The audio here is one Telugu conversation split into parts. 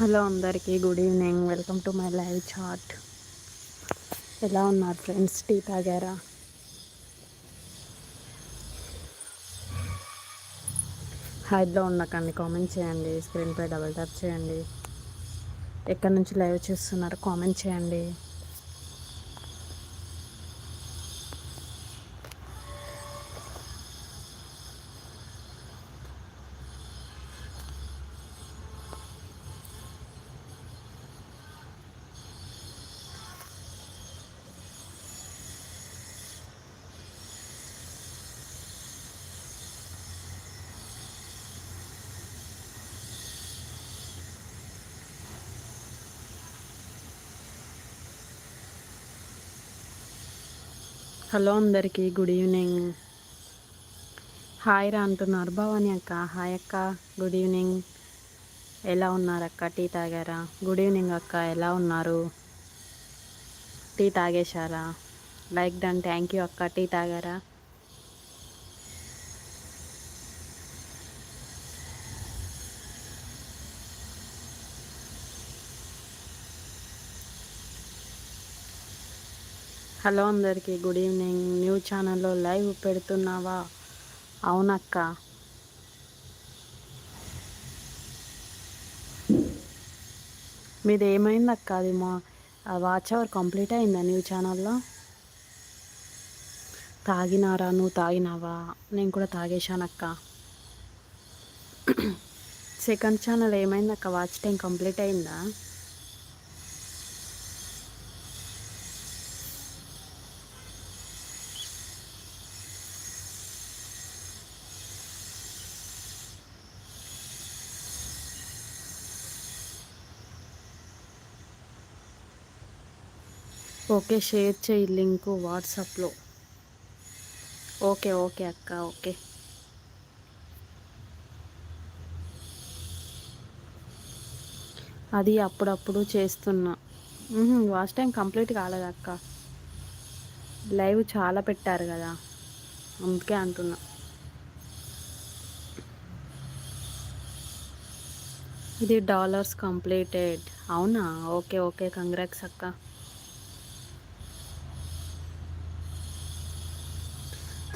హలో అందరికీ good evening. Welcome to my live chat. ఎలా ఉన్నారు ఫ్రెండ్స్? టీ తాగారా? హైడ్లో ఉండకండి. కామెంట్ చేయండి. స్క్రీన్పై డబుల్ ట్యాప్ చేయండి. ఎక్కడి నుంచి లైవ్ చేస్తున్నారు? కామెంట్ చేయండి. హలో అందరికీ గుడ్ ఈవినింగ్. హాయ్ రా అంటున్నారు. భవాని అక్క హాయ్ అక్క గుడ్ ఈవినింగ్. ఎలా ఉన్నారు అక్క? టీ తాగారా? గుడ్ ఈవినింగ్ అక్క ఎలా ఉన్నారు? టీ తాగేశారా? లైక్ డన్ థ్యాంక్ యూ అక్క. టీ తాగారా? హలో అందరికీ గుడ్ ఈవినింగ్. న్యూ ఛానల్లో లైవ్ పెడుతున్నావా? అవునక్క. మీది ఏమైంది అక్క అది మా వాచ్ అవర్ కంప్లీట్ అయిందా న్యూ ఛానల్లో? తాగినారా? నువ్వు తాగినావా? నేను కూడా తాగేశానక్క. సెకండ్ ఛానల్ ఏమైంది అక్క వాచ్ టైం కంప్లీట్ అయిందా? ఓకే షేర్ చేయి లింకు వాట్సాప్లో. ఓకే ఓకే అక్క ఓకే. అది అప్పుడప్పుడు చేస్తున్నా. వాచ్ టైం కంప్లీట్ కాలేదు అక్క. లైవ్ చాలా పెట్టారు కదా అందుకే అంటున్నా. ఇది డాలర్స్ కంప్లీటెడ్. అవునా? ఓకే ఓకే కంగ్రాక్స్ అక్క.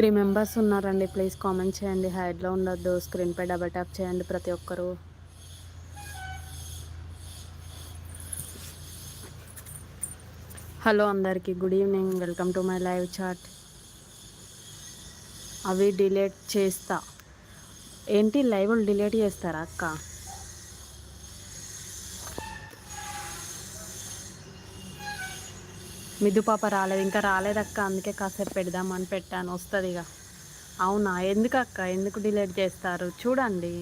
త్రీ మెంబర్స్ ఉన్నారండి. ప్లీజ్ కామెంట్ చేయండి. హైడ్లో ఉండొద్దు. స్క్రీన్పై డబల్ ట్యాప్ చేయండి ప్రతి ఒక్కరు. హలో అందరికీ. Good evening. Welcome to my live chat. అవి డిలీట్ చేస్తా. ఏంటి లైవ్ డిలీట్ చేస్తారా అక్క? మిద్దు పాప రాలేదు ఇంకా రాలేదక్క అందుకే కాసేపు పెడదామని పెట్టాను వస్తుంది ఇక అవునా? ఎందుకు అక్క ఎందుకు డిలేట్ చేస్తారు? చూడండి.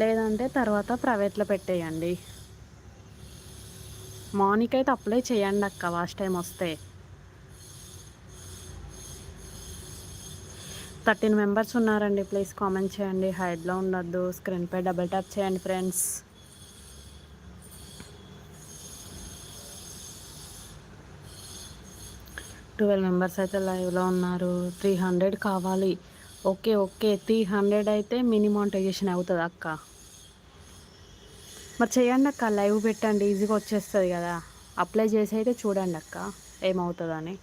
లేదంటే తర్వాత ప్రైవేట్లో పెట్టేయండి. మార్నింగ్ అయితే అప్లై చేయండి అక్క వాష్ టైం వస్తే. థర్టీన్ మెంబర్స్ ఉన్నారండి. ప్లీజ్ కామెంట్ చేయండి. హైడ్లో ఉండొద్దు. స్క్రీన్పై డబుల్ ట్యాప్ చేయండి ఫ్రెండ్స్. ట్వెల్వ్ మెంబర్స్ అయితే లైవ్లో ఉన్నారు. త్రీ హండ్రెడ్ కావాలి. Okay okay. త్రీ హండ్రెడ్ అయితే మినిమాంటైజేషన్ అవుతుంది అక్క. మరి చేయండి అక్క. లైవ్ పెట్టండి. ఈజీగా వచ్చేస్తుంది కదా. అప్లై చేసి అయితే చూడండి అక్క. ఏమవుతుందని.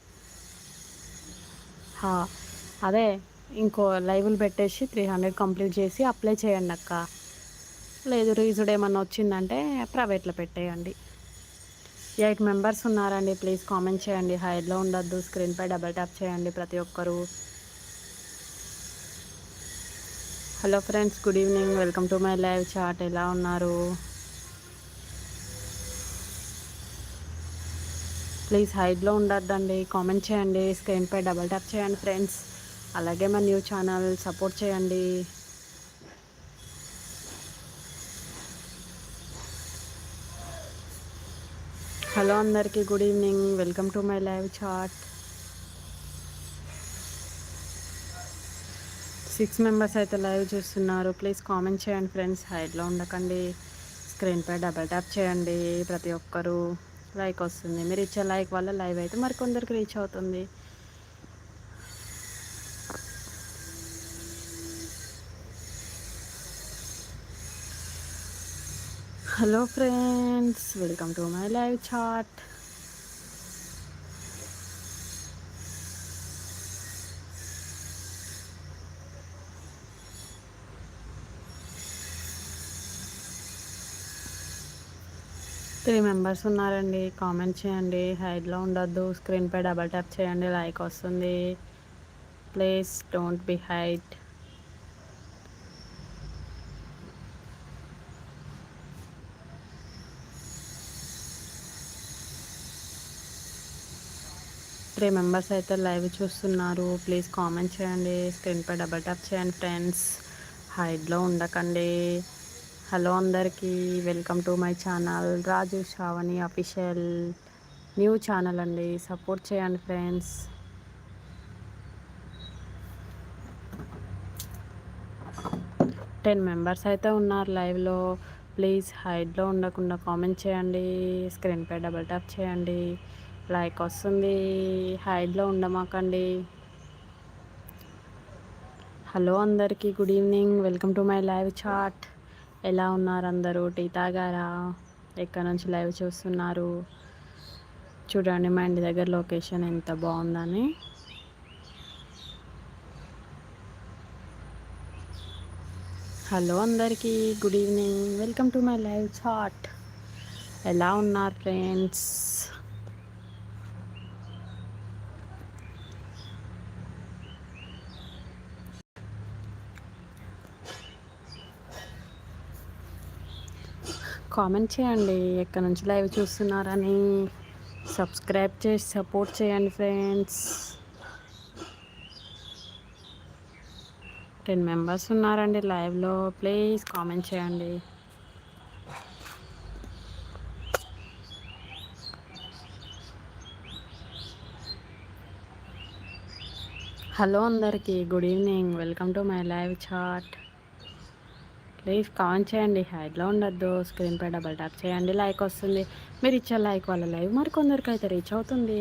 అదే ఇంకో లైవ్లు పెట్టేసి త్రీ హండ్రెడ్ కంప్లీట్ చేసి అప్లై చేయండి అక్క. లేదు రీజుడ్ ఏమన్నా వచ్చిందంటే ప్రైవేట్లో పెట్టేయండి. ఎయిట్ మెంబర్స్ ఉన్నారండి ప్లీజ్ కామెంట్ చేయండి. హైడ్లో ఉండొద్దు స్క్రీన్పై డబల్ ట్యాప్ చేయండి ప్రతి ఒక్కరు. Hello friends good evening welcome to my live chat ఎలా ఉన్నారు? ప్లీజ్ హైడ్లో ఉండొద్దండి కామెంట్ చేయండి స్క్రీన్పై డబల్ ట్యాప్ చేయండి ఫ్రెండ్స్ అలాగే మా న్యూ ఛానల్ సపోర్ట్ చేయండి. హలో అందరికీ good evening. Welcome to my live chat. Six members అయితే లైవ్ చూస్తున్నారు. ప్లీజ్ కామెంట్ చేయండి ఫ్రెండ్స్ హైడ్లో ఉండకండి. స్క్రీన్పై డబల్ ట్యాప్ చేయండి. ప్రతి ఒక్కరూ లైక్ వస్తుంది. మీరు ఇచ్చే లైక్ వల్ల లైవ్ అయితే మరి కొందరికి రీచ్ అవుతుంది. Hello friends welcome to my live chat. Three members ఉన్నారండి కామెంట్ చేయండి హైడ్లో ఉండొద్దు స్క్రీన్పై డబల్ ట్యాప్ చేయండి లైక్ వస్తుంది. Please don't be hide three members అయితే లైవ్ చూస్తున్నారు. ప్లీజ్ కామెంట్ చేయండి. స్క్రీన్పై డబల్ ట్యాప్ చేయండి ఫ్రెండ్స్. హైడ్లో ఉండకండి. హలో అందరికీ welcome to my channel. Raju Sravani official new channel అండి. సపోర్ట్ చేయండి ఫ్రెండ్స్. టెన్ మెంబర్స్ అయితే ఉన్నారు లైవ్లో. ప్లీజ్ హైడ్లో ఉండకుండా కామెంట్ చేయండి. స్క్రీన్పై డబల్ ట్యాప్ చేయండి. లైక్ వస్తుంది హైడ్లో ఉండమాకండి. హలో అందరికీ good evening. Welcome to my live chat. ఎలా ఉన్నారు అందరూ? టీ తాగారా? ఎక్కడి నుంచి లైవ్ చూస్తున్నారు? చూడండి మా ఇంటి దగ్గర లొకేషన్ ఎంత బాగుందని. హలో అందరికీ good evening. Welcome to my live chat. ఎలా ఉన్నారు ఫ్రెండ్స్? కామెంట్ చేయండి. ఎక్కడి నుంచి లైవ్ చూస్తున్నారని సబ్స్క్రైబ్ చేసి సపోర్ట్ చేయండి ఫ్రెండ్స్. టెన్ మెంబర్స్ ఉన్నారండి లైవ్లో. ప్లీజ్ కామెంట్ చేయండి. హలో అందరికీ good evening. Welcome to my live chat. Please comment చేయండి హైడ్లో ఉండొద్దు స్క్రీన్పై డబల్ ట్యాప్ చేయండి లైక్ వస్తుంది. మీరు ఇచ్చే లైక్ వల్ల లైవ్ మరి కొందరికి అయితే రీచ్ అవుతుంది.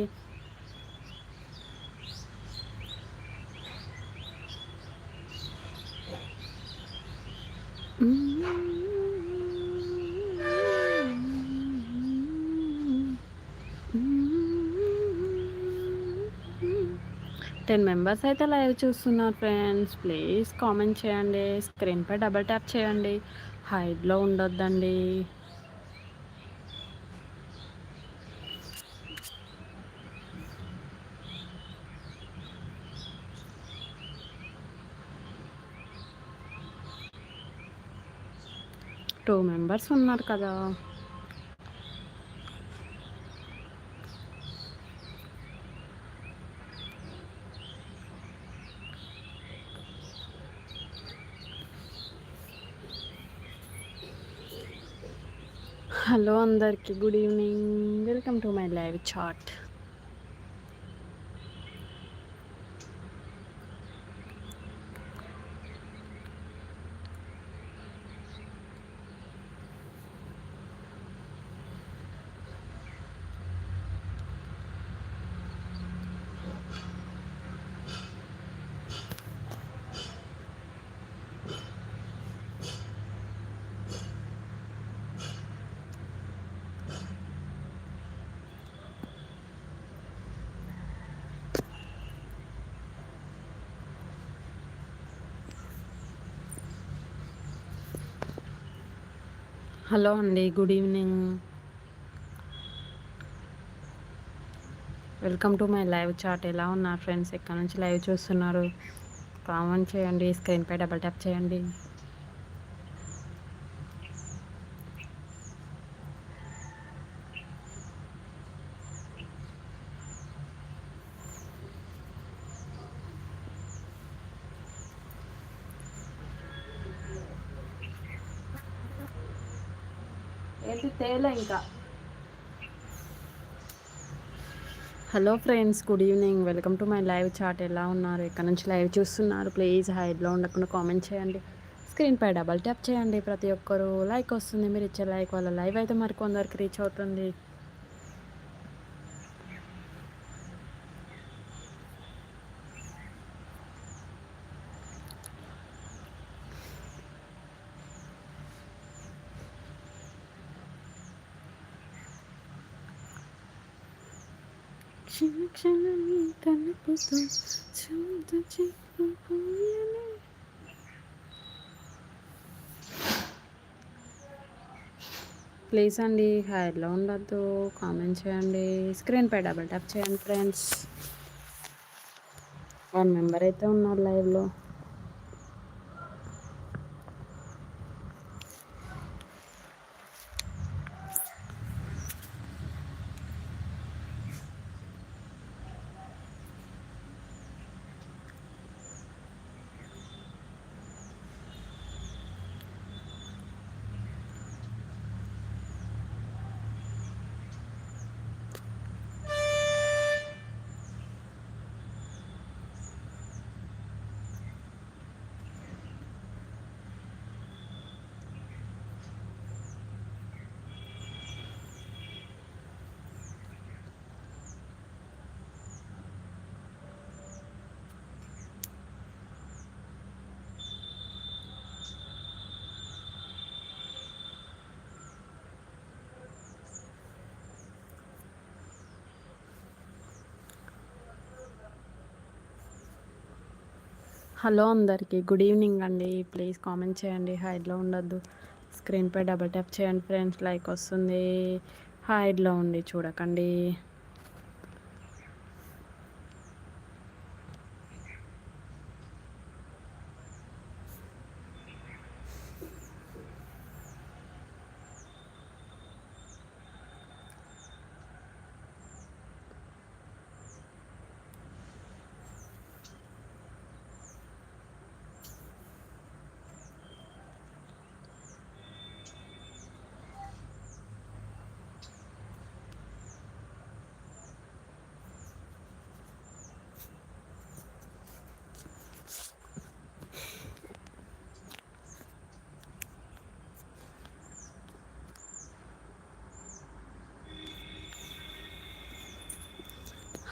టెన్ మెంబర్స్ అయితే లైవ్ చూస్తున్నారు ఫ్రెండ్స్. ప్లీజ్ కామెంట్ చేయండి. స్క్రీన్పై డబల్ ట్యాప్ చేయండి. హైడ్లో ఉండొద్దండి. టూ మెంబర్స్ ఉన్నారు కదా. హలో అందరికీ good evening. Welcome to my live chat. Hello అండి good evening. Welcome to my live chat. ఎలా ఉన్నారు ఫ్రెండ్స్? ఎక్కడి నుంచి లైవ్ చూస్తున్నారు? కామెంట్ చేయండి స్క్రీన్పై డబల్ ట్యాప్ చేయండి. ఏంటి తేలే ఇంకా. Hello friends good evening. Welcome to my live chat. ఎలా ఉన్నారు? ఇక్కడ నుంచి లైవ్ చూస్తున్నారు? ప్లీజ్ హైడ్లో ఉండకుండా కామెంట్ చేయండి. స్క్రీన్పై డబల్ ట్యాప్ చేయండి ప్రతి ఒక్కరు. లైక్ వస్తుంది మీరు ఇచ్చే లైక్ వల్ల లైవ్ అయితే మరి కొందరికి రీచ్ అవుతుంది. క్షణ క్షణం కలుపుతూ చిక్కుపోయనే ప్లీజ్ అండి హైలో ఉండద్దు. కామెంట్ చేయండి. స్క్రీన్ పై డబుల్ ట్యాప్ చేయండి ఫ్రెండ్స్. వన్ మెంబర్ అయితే ఉన్నారు లైవ్లో. హలో అందరికీ. గుడ్ ఈవినింగ్ అండి. ప్లీజ్ కామెంట్ చేయండి. హైడ్లో ఉండొద్దు. స్క్రీన్పై డబల్ ట్యాప్ చేయండి ఫ్రెండ్స్. లైక్ వస్తుంది. హైడ్లో ఉండి చూడకండి.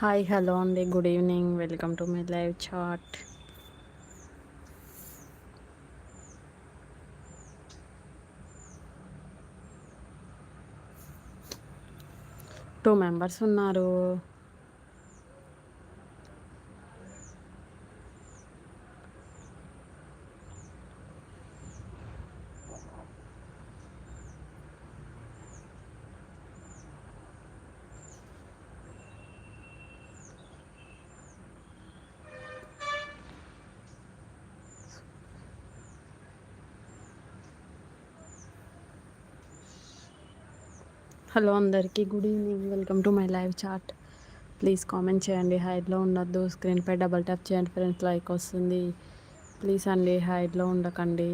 హాయ్ హలో అండి. Good evening. Welcome to my live chat. Two members ఉన్నారు. హలో అందరికీ good evening. Welcome to my live chat. Please comment చేయండి. హైడ్లో ఉండొద్దు. స్క్రీన్పై డబల్ ట్యాప్ చేయండి ఫ్రెండ్స్. లైక్ వస్తుంది. ప్లీజ్ అండి హైడ్లో ఉండకండి.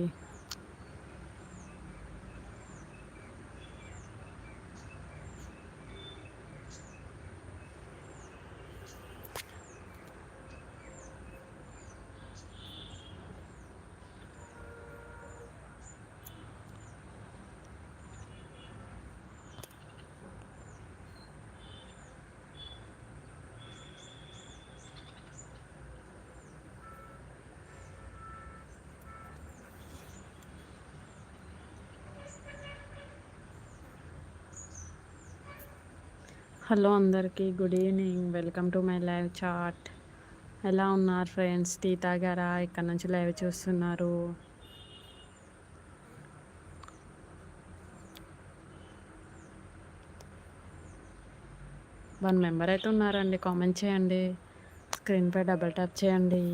హలో అందరికీ good evening. Welcome to my live chat. ఎలా ఉన్నారు ఫ్రెండ్స్? టీ తాగారా ఇక్కడ నుంచి లైవ్ చూస్తున్నారు. వన్ మెంబర్ అయితే ఉన్నారండి. కామెంట్ చేయండి. స్క్రీన్పై డబల్ ట్యాప్ చేయండి.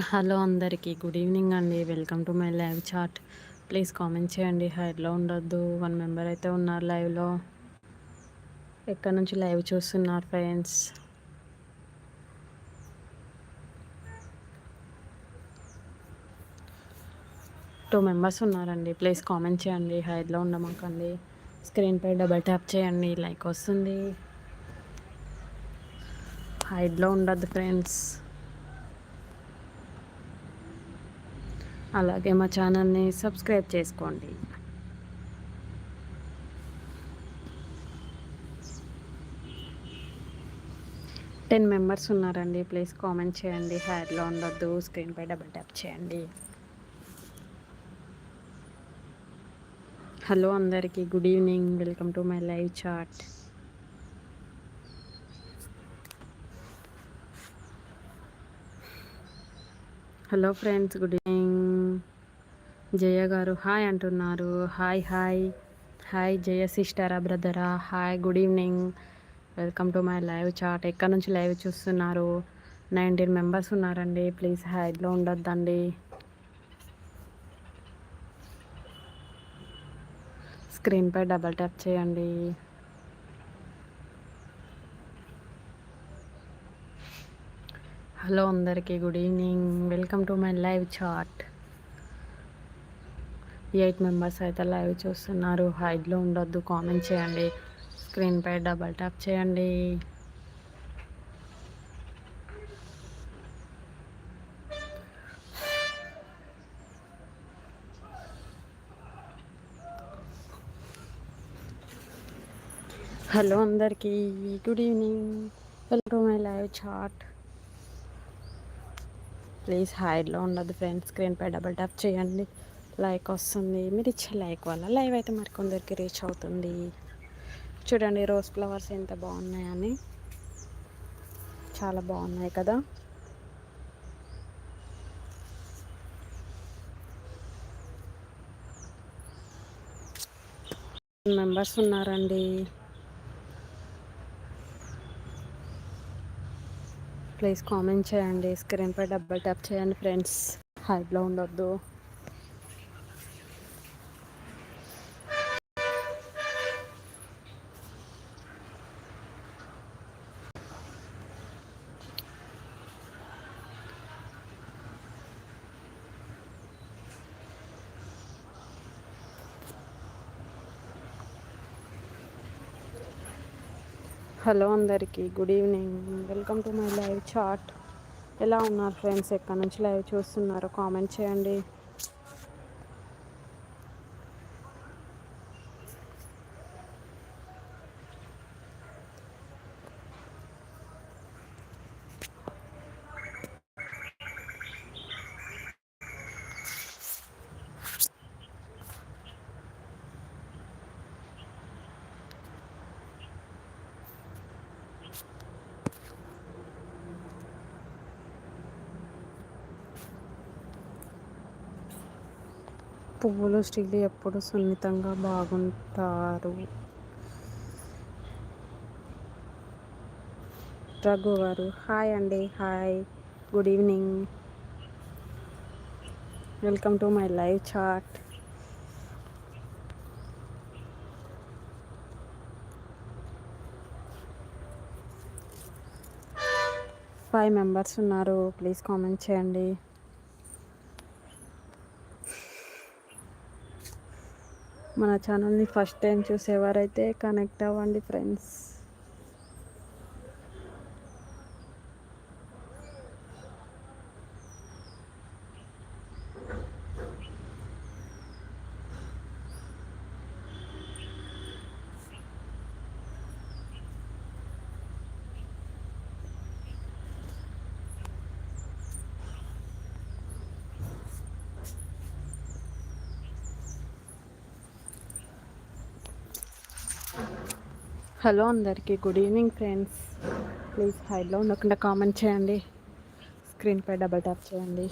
హలో అందరికీ గుడ్ ఈవినింగ్ అండి. Welcome to my live chat. Please comment చేయండి. హైడ్లో ఉండొద్దు. వన్ మెంబర్ అయితే ఉన్నారు లైవ్లో. ఎక్కడి నుంచి లైవ్ చూస్తున్నారు ఫ్రెండ్స్? టూ మెంబర్స్ ఉన్నారండి. ప్లీజ్ కామెంట్ చేయండి. హైడ్లో ఉండమాకండి. స్క్రీన్పై డబల్ ట్యాప్ చేయండి. లైక్ వస్తుంది. హైడ్లో ఉండద్దు ఫ్రెండ్స్. అలాగే మా ఛానల్ని సబ్స్క్రైబ్ చేసుకోండి. టెన్ మెంబర్స్ ఉన్నారండి ప్లీజ్ కామెంట్ చేయండి. హ్యాడ్లో ఉండొద్దు స్క్రీన్పై డబుల్ ట్యాప్ చేయండి. హలో అందరికీ good evening welcome to my live chat hello friends good evening. Jaya గారు హాయ్ అంటున్నారు. Hi hi. హాయ్ జయ సిస్టరా బ్రదరా. Hi good evening. Welcome to my live chat. ఎక్కడి నుంచి లైవ్ చూస్తున్నారు? నైన్టీన్ మెంబర్స్ ఉన్నారండి. ప్లీజ్ హైడ్లో ఉండొద్దండి. స్క్రీన్పై డబల్ ట్యాప్ చేయండి. హలో అందరికీ good evening. Welcome to my live chat. Eight members అయితే లైవ్ చూస్తున్నారు. హైడ్లో ఉండొద్దు కామెంట్ చేయండి. స్క్రీన్పై డబల్ ట్యాప్ చేయండి. హలో అందరికీ good evening. Welcome to my live chat. Please హైడ్లో ఉండదు ఫ్రెండ్స్ స్క్రీన్పై డబుల్ ట్యాప్ చేయండి. లైక్ వస్తుంది. మీరు ఇచ్చే లైక్ వల్ల లైవ్ అయితే మరి కొందరికి రీచ్ అవుతుంది. చూడండి రోజ్ ఫ్లవర్స్ ఎంత బాగున్నాయని. చాలా బాగున్నాయి కదా. మెంబర్స్ ఉన్నారండి. ప్లీజ్ కామెంట్ చేయండి స్క్రీన్పై డబ్బల్ ట్యాప్ చేయండి ఫ్రెండ్స్. హైట్లో ఉండొద్దు. హలో అందరికీ good evening. Welcome to my live chat. ఎలా ఉన్నారు ఫ్రెండ్స్? ఎక్కడి నుంచి లైవ్ చూస్తున్నారో? కామెంట్ చేయండి. పువ్వులు స్త్రీలు ఎప్పుడు సున్నితంగా బాగుంటారు? రఘు గారు హాయ్ అండి hi good evening. Welcome to my live chat. Five members ఉన్నారు ప్లీజ్ కామెంట్ చేయండి. మన ఛానల్ని ఫస్ట్ టైం చూసేవారైతే కనెక్ట్ అవ్వండి ఫ్రెండ్స్. హలో అందరికీ గుడ్ ఈవినింగ్ ఫ్రెండ్స్. ప్లీజ్ హైలో ఉండకుండా కామెంట్ చేయండి. స్క్రీన్పై డబల్ ట్యాప్ చేయండి.